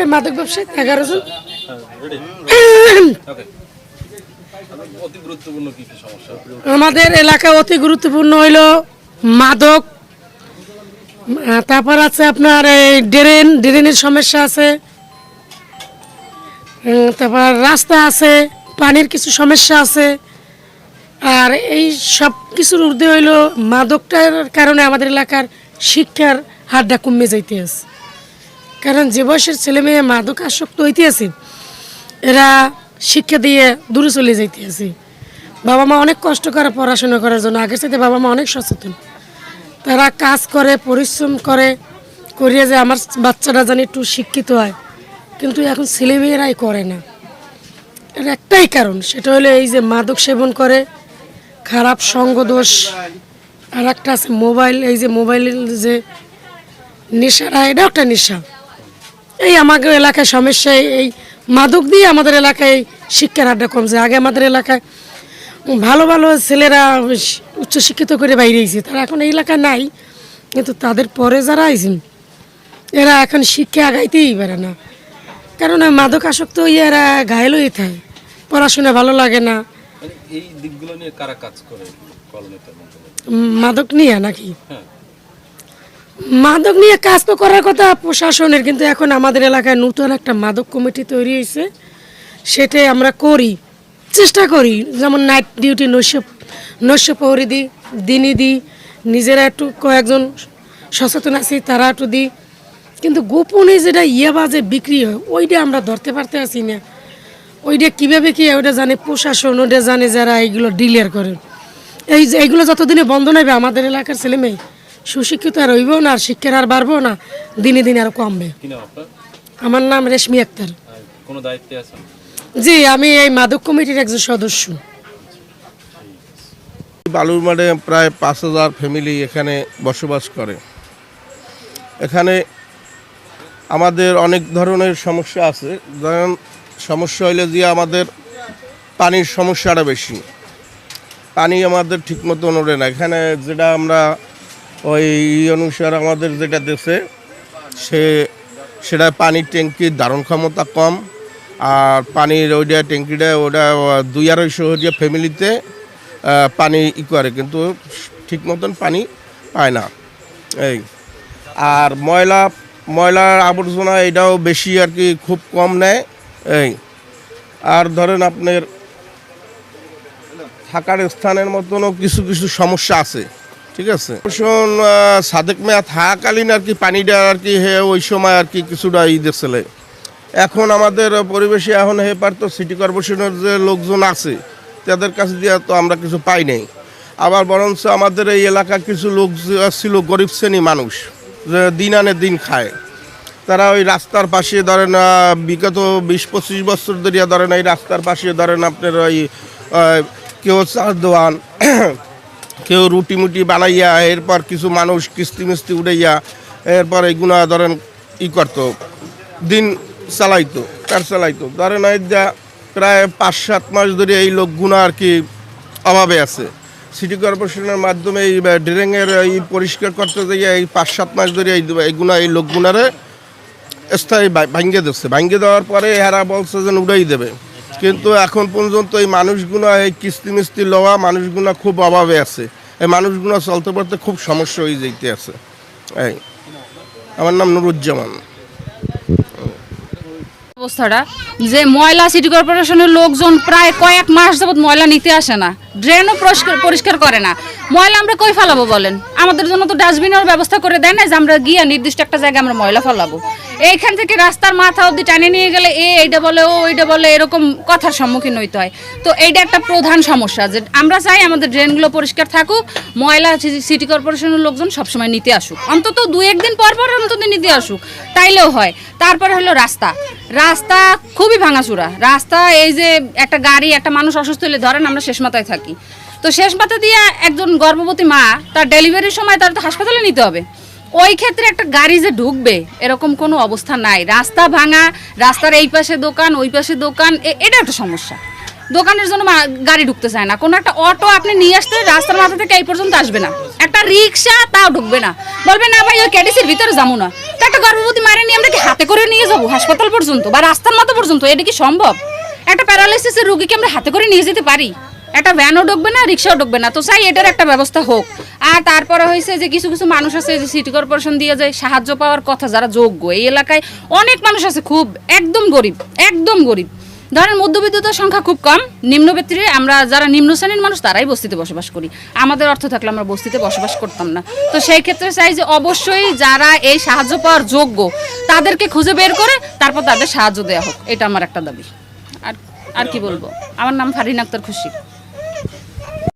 ওই মাদক ব্যবসায়ী এগারো জন। আমাদের এলাকায় অতি গুরুত্বপূর্ণ হইল মাদক। তারপর আছে আপনার এই ড্রেন ড্রেনের সমস্যা আছে। তারপর রাস্তা আছে পানির কিছু সমস্যা আছে। আর এই সব কিছুর ঊর্ধ্বে হইল মাদকটার কারণে আমাদের এলাকার শিক্ষার হারটা কমে যাইতে আছে কারণ যে বয়সের ছেলে মেয়ে মাদক আসক্ত হইতে আছে এরা শিক্ষা দিয়ে দূরে চলে যাইতে আছে বাবা মা অনেক কষ্ট করে পড়াশোনা করার জন্য, আগের সাথে বাবা মা অনেক সচেতন। তারা কাজ করে, পরিশ্রম করে, করিয়ে যে আমার বাচ্চাটা জানি একটু শিক্ষিত হয়। কিন্তু এখন ছেলেমেয়েরাই করে না। এর একটাই কারণ, সেটা হলো এই যে মাদক সেবন করে, খারাপ সঙ্গ দোষ আর একটা আছে মোবাইল, এই যে মোবাইলের যে নেশারা এটাও একটা নেশা। এই আমাদের এলাকায় সমস্যা এই- মাদক দিয়ে আমাদের এলাকায় শিক্ষার হারটা কমছে। আগে আমাদের এলাকায় ভালো ভালো ছেলেরা উচ্চশিক্ষিত করে বাইরে আইছে তারা এখন এই এলাকায় নাই কিন্তু তাদের পরে যারা আইছেন এরা এখন শিক্ষা আগাইতেই পারে না। কারণ মাদক আসক্ত হয়ে এরা ঘায়ল হয়ে থাকে। পড়াশোনা ভালো লাগে না। মানে এই দিকগুলো নিয়ে কারা কাজ করে মাদক নিয়ে নাকি? হ্যাঁ। মাদক নিয়ে কাজ তো করার কথা প্রশাসনের, কিন্তু এখন আমাদের এলাকায় নতুন একটা মাদক কমিটি তৈরি হয়েছে। সেটাই আমরা করি, চেষ্টা করি। যেমন নাইট ডিউটি নৈশ নৈশ প্রহরী দিই, দিনই দিই, নিজেরা একটু কয়েকজন সচেতন আছি, তারা একটু দিই। কিন্তু গোপনে যেটা ইয়াবা যে বিক্রি হয়, ওইটা আমরা ধরতে পারতে আছি না। ওইটা কীভাবে কি ওটা জানে প্রশাসন ওটা জানে যারা এইগুলো ডিলিয়ার করে। এই যে এইগুলো যতদিনে বন্ধ নেবে আমাদের এলাকার ছেলে মেয়ে সুশিক্ষিত আর হইবেও না আর শিক্ষার আর বাড়বো না দিনে দিনে আর কমবে। কি নাম আপনার? আমার নাম রেশমি আক্তার। কোনো দায়িত্বে আছেন? জি আমি এই মাদক কমিটির একজন সদস্য। বালুর মাঠে প্রায় পাঁচ হাজার ফ্যামিলি এখানে বসবাস করে। এখানে আমাদের অনেক ধরনের সমস্যা আছে। যেমন সমস্যা হইলে যে আমাদের পানির সমস্যাটা বেশি। পানি আমাদের ঠিক মতো ওঠে না। এখানে যেটা আমরা ওই অনুসারে আমাদের যেটা দেশে, সে, সেটা পানির ট্যাঙ্কির ধারণ ক্ষমতা কম, আর পানির ওইটা ট্যাঙ্কিটা ওটা দুই আড়াইশো দিয়ে ফ্যামিলিতে পানি ই করে, কিন্তু ঠিক মতন পানি পায় না। এই, আর ময়লা, ময়লার আবর্জনা এটাও বেশি আর কি খুব কম নেয়। এই, আর ধরেন আপনার থাকার স্থানের মতনও কিছু কিছু সমস্যা আছে। ঠিক আছে। শোন সাদেক মেয়া থাকাকালীন আর কি পানিটা আর কি হে, ওই সময় আর কি কিছুটা ই দিয়েছিল এখন আমাদের পরিবেশে এখন হে পারতো সিটি কর্পোরেশনের যে লোকজন আছে, তাদের কাছে দিয়ে তো আমরা কিছু পাই নাই। আবার বরঞ্চ আমাদের এই এলাকার কিছু লোক ছিল, গরিব শ্রেণি মানুষ, যে দিন আনে দিন খায়। তারা ওই রাস্তার পাশে ধরেন বিগত বিশ পঁচিশ বছর ধরে ধরেন, এই রাস্তার পাশে ধরেন আপনার ওই কেউ চার দোয়ান কেউ রুটি মুটি বানাইয়া, এরপর কিছু মানুষ কিস্তি মিস্তি উড়াইয়া এরপর এইগুলা ধরেন ই করতো, দিন চালাইতো, তার চালাইতো। ধরেন যা প্রায় পাঁচ, সাত মাস ধরে এই লোকগুলো আর কি অভাবে আছে। সিটি কর্পোরেশনের মাধ্যমে এই ড্রেনের এই পরিষ্কার করতে গিয়ে এই পাঁচ, সাত মাস ধরে এই এইগুলা, এই লোকগুলারে স্থায়ী ভাঙ্গে দিচ্ছে। ভাঙ্গে দেওয়ার পরে এরা বলছে যে উড়াই দেবে। কিন্তু এখন পর্যন্ত এই মানুষগুলো, এই কিস্তি মিস্তি লওয়া মানুষগুলো খুব অভাবে আছে। এই মানুষগুলো চলতে পারতে খুব সমস্যা হয়ে যেতে আছে। এই, আমার নাম নুরুজ্জামান। অবস্থাটা, যে ময়লা সিটি কর্পোরেশনের লোকজন প্রায় কয়েক মাস যাবৎ ময়লা নিতে আসে না। ড্রেনও পরিষ্কার করে না। ময়লা আমরা কই ফেলাবো বলেন? আমাদের জন্য তো ডাস্টবিনের ব্যবস্থা করে দেয় না যে আমরা গিয়ে নির্দিষ্ট একটা জায়গায় আমরা ময়লা ফেলাবো। এইখান থেকে রাস্তার মাথা অবধি টানে নিয়ে গেলে এ এইটা বলে, ও এইটা বলে, এরকম কথার সম্মুখীন হইতে হয়। তো এইটা একটা প্রধান সমস্যা যে আমরা চাই আমাদের ড্রেনগুলো পরিষ্কার থাকুক, ময়লা সিটি কর্পোরেশনের লোকজন সবসময় নিতে আসুক। অন্তত দু একদিন পর পর অন্তত নিতে আসুক, তাইলেও হয়। তারপরে হলো রাস্তা। রাস্তা খুবই ভাঙাচুরা। রাস্তা এই যে একটা গাড়ি, একটা মানুষ অসুস্থ হলে ধরেন আমরা শেষ মাথায় থাকি। তো শেষ মাথা দিয়ে একজন গর্ভবতী মা, তার ডেলিভারির সময় তার তো হাসপাতালে নিতে হবে। ওই ক্ষেত্রে একটা গাড়ি যে ঢুকবে, এরকম কোনো অবস্থা নাই। রাস্তা ভাঙা, রাস্তার এই পাশে দোকান, ওই পাশে দোকান এটা একটা সমস্যা। দোকানের জন্য গাড়ি ঢুকতে চায় না। কোনো একটা অটো আপনি নিয়ে আসতে রাস্তার মাথা থেকে এই পর্যন্ত আসবে না। একটা রিক্সা তাও ঢুকবে না। বলবে, না ভাই, ওই ক্যাডিসির ভিতরে যাব না। তো একটা গর্ভবতী মায়ের নিয়ে আমরা কি হাতে করে নিয়ে যাব হাসপাতাল পর্যন্ত বা রাস্তার মতো পর্যন্ত? এটা কি সম্ভব? একটা প্যারালাইসিসের রুগীকে আমরা হাতে করে নিয়ে যেতে পারি? একটা ভ্যানও ঢুকবে না রিক্সাও ঢুকবে না। তো চাই এটার একটা ব্যবস্থা হোক। আর তারপরে হয়েছে যে কিছু কিছু মানুষ আছে যে সিটি কর্পোরেশন দিয়ে যায়, সাহায্য পাওয়ার কথা যারা যোগ্য। এই এলাকায় অনেক মানুষ আছে, খুব একদম গরিব একদম গরিব। ধরেন মধ্যবিত্ততার সংখ্যা খুব কম নিম্নবেত্রী আমরা যারা নিম্ন শ্রেণির মানুষ, তারাই বস্তিতে বসবাস করি। আমাদের অর্থ থাকলে আমরা বস্তিতে বসবাস করতাম না। তো সেই ক্ষেত্রে চাই যে অবশ্যই যারা এই সাহায্য পাওয়ার যোগ্য, তাদেরকে খুঁজে বের করে তারপর তাদের সাহায্য দেওয়া হোক। এটা আমার একটা দাবি। আর আর কি বলব? আমার নাম ফারিন আক্তার খুশি